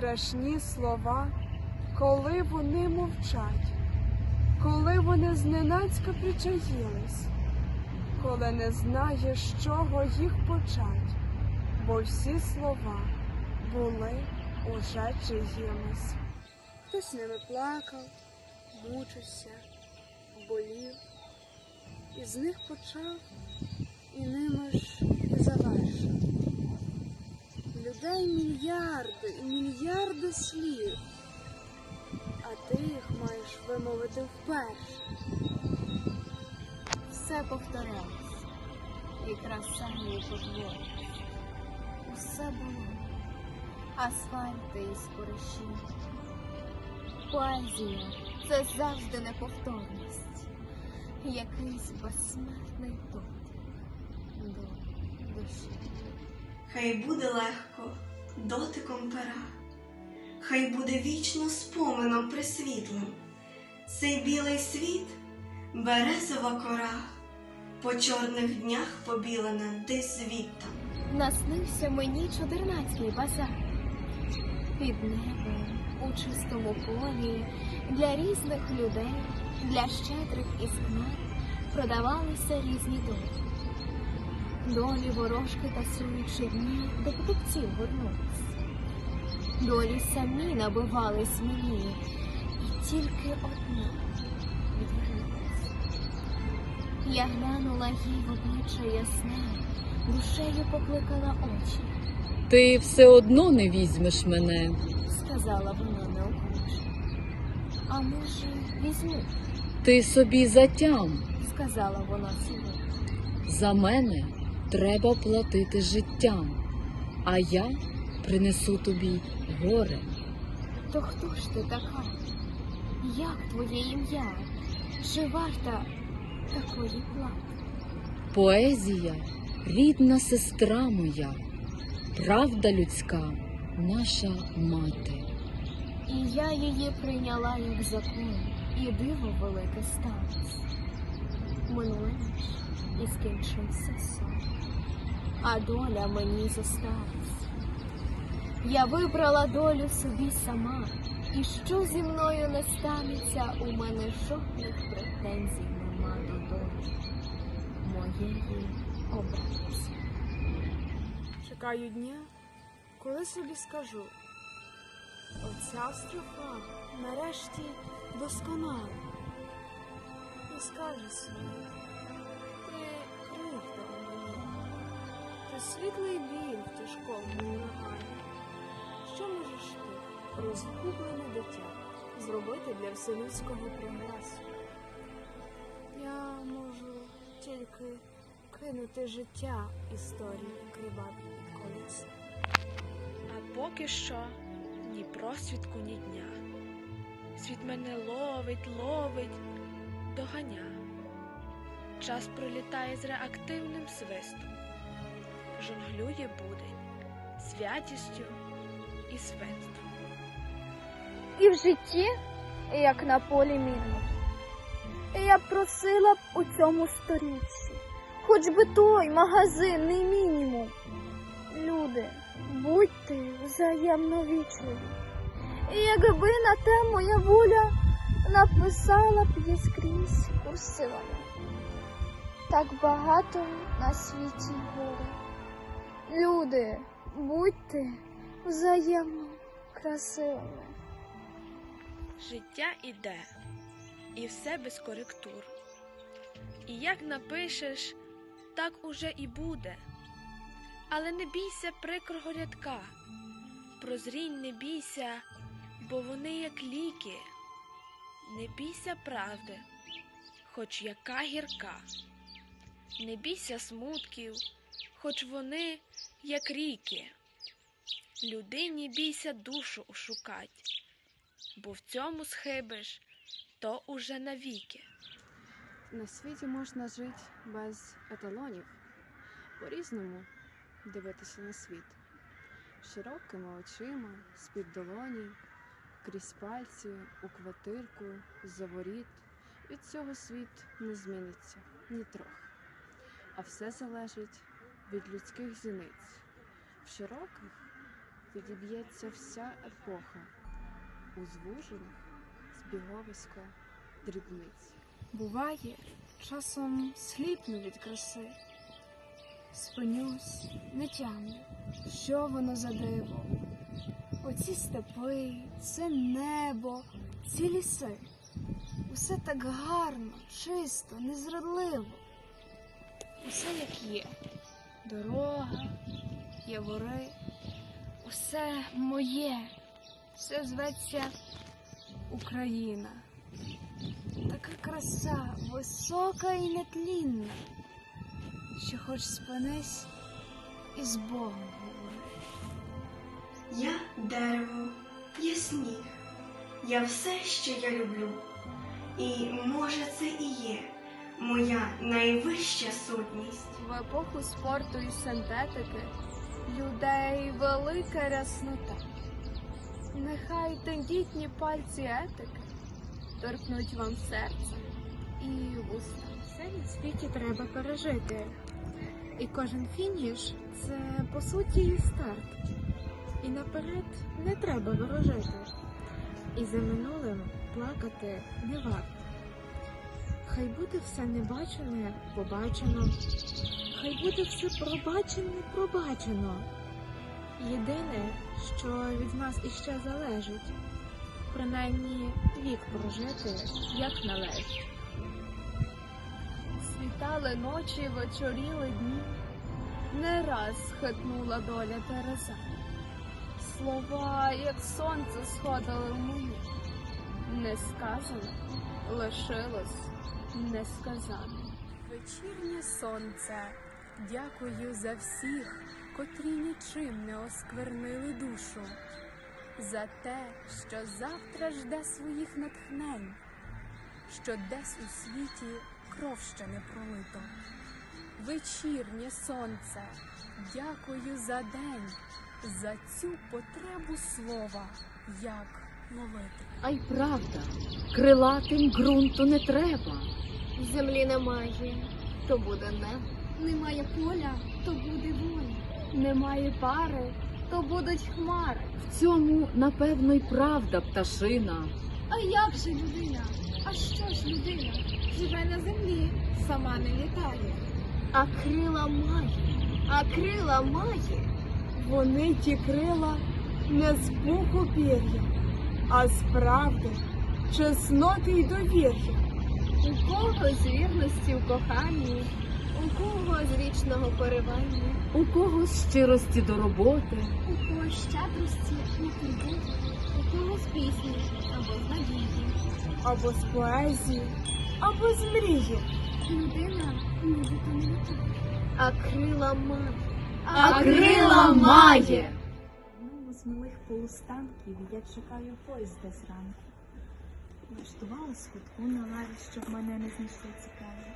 страшні слова, коли вони мовчать, коли вони зненацька причаїлись, коли не знаєш, з чого їх почать, бо всі слова були уже чиїмись. Хтось ними плакав, мучився, болів, і з них почав, і ними ж завершив. Мільярди і мільярди слів, а ти їх маєш вимовити вперше. Все повторялось, і краса її подвоїлась. Усе було, асфальти і спориші. Поезія це завжди неповторність, якийсь безсмертний дотик до душі. Хай буде легко дотиком пера, хай буде вічно спомином присвітлим. Цей білий світ березова кора, по чорних днях побілена десь звідтам. Наснився мені чудернацький базар. Під небом у чистому полі для різних людей, для щедрих і скнар продавалися різні долі. Долі ворожки та сумічівні до покупців горнулись. Долі самі набивались мені, і тільки одна відвернулась. Я глянула їй в обличчя ясне, душею покликала очі, Ти все одно не візьмеш мене. сказала вона неохоче. А може, візьму, Ти собі затям. сказала вона сіло. За мене треба платити життям, а я принесу тобі горе. То хто ж ти така? Як твоє ім'я? Чи варта такої плати? Поезія рідна сестра моя, правда людська наша мати. І я її прийняла як закон, і диво велике сталося. Минула ніч і скінчився сон, а доля мені зосталась. Я вибрала долю собі сама, і що зі мною не станеться, у мене жодних претензій нема до долі моєї обраниці. Чекаю дня, коли собі скажу. Оця строфа нарешті досконала. Скаже собі, ти у мені, ти світлий біль в тяжкому нагані. Що можеш ти, розгублене дитя, зробити для вселюдського прогресу? Я можу тільки кинути життя історії криваві колеса. А поки що ні просвідку, ні дня. Світ мене ловить, ловить, доганя. Час пролітає з реактивним свистом, жонглює будень, святістю і свинством. І в житті, як на полі міни. І я просила б у цьому сторіччі, хоч би той магазинний мінімум. Люди, будьте взаємно вічливі. Якби на те моя воля написала б її скрізь курсивами. Так багато на світі горя. Люди, будьте взаємно красивими. Життя іде, і все без коректур. І як напишеш, так уже і буде. Але не бійся прикрого рядка, прозрінь не бійся, бо вони як ліки. Не бійся правди, хоч яка гірка. Не бійся смутків, хоч вони як ріки. Людині бійся душу ошукать бо в цьому схибиш, то уже навіки. На світі можна жити без еталонів, по-різному дивитися на світ. Широкими очима, з-під долоні, крізь пальці, у квартирку, з-за воріт. Від цього світ не зміниться ні трохи. А все залежить від людських зіниць. В широких відіб'ється вся епоха у звужених збіговисько дрібниць. Буває, часом сліпну від краси. Спинюсь, не тямлю, що воно за диво. Оці степи, це небо, ці ліси. Усе так гарно, чисто, незрадливо. Усе як є. Дорога, явори, усе моє. Все зветься Україна. Така краса, висока і нетлінна, що хоч спинись і з Богом говори. Я дерево, я сніг, я все, що я люблю. І може це і є моя найвища сутність. В епоху спорту і синтетики людей велика ряснота. Нехай тендітні пальці етики торкнуть вам серце і вуста. Все світі треба пережити. І кожен фініш це по суті і старт. І наперед не треба ворожити. І за минулим плакати не варто. Хай буде все небачене, побачено. Хай буде все пробачене, пробачено. Єдине, що від нас іще залежить, принаймні вік прожити, як належить. Світали ночі, вечоріли дні, не раз хитнула доля Тереза. Слова, як сонце, сходили в мені. Не сказано, лишилось несказаним. Вечірнє сонце, дякую за всіх, котрі нічим не осквернили душу, за те, що завтра жде своїх натхнень, що десь у світі кров ще не пролито. Вечірнє сонце, дякую за день, за цю потребу слова, як ловити. А й правда, крилатим ґрунту не треба. Землі немає, то буде небо. Немає поля, то буде воля. Немає пари, то будуть хмари. В цьому, напевно, й правда пташина. А як же людина? А що ж людина? Живе на землі, сама не літає. А крила має, а крила має. Вони ті крила не з пуху пір'я, а з правди, чесноти й довір'я. У кого з вірності в коханні, у кого з вічного поривання, У кого з щирості до роботи, у кого з щедрості у турботі, у кого з пісні або з надії, або з поезії, або з мрії. Людина не літає, а крила має. А крила має. одному з малих полустанків я чекаю поїзда зранку. Влаштувала сходку на лаві, щоб мене не знайшли цікаві.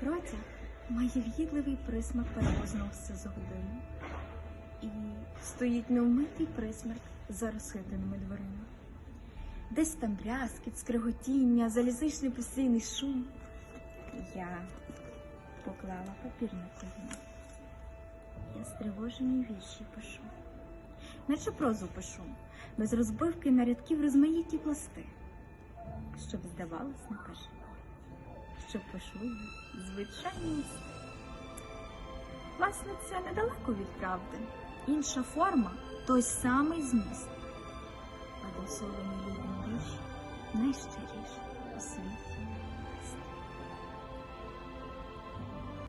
Протяг має в'їдливий присмак перевозного за годину. І стоїть невмитий присмерк за розхитаними дверима. Десь там брязкіт, скриготіння, залізничний постійний шум. Я поклала папір на коліна. Я стривожені вірші пишу наче прозу пишу, без розбивки на рядків розмаїті пласти, щоб здавалось, не пишу, що пишу я звичайні листи. Власне, це недалеко від правди. Інша форма той самий зміст. А досолені людям вірші найщиріші.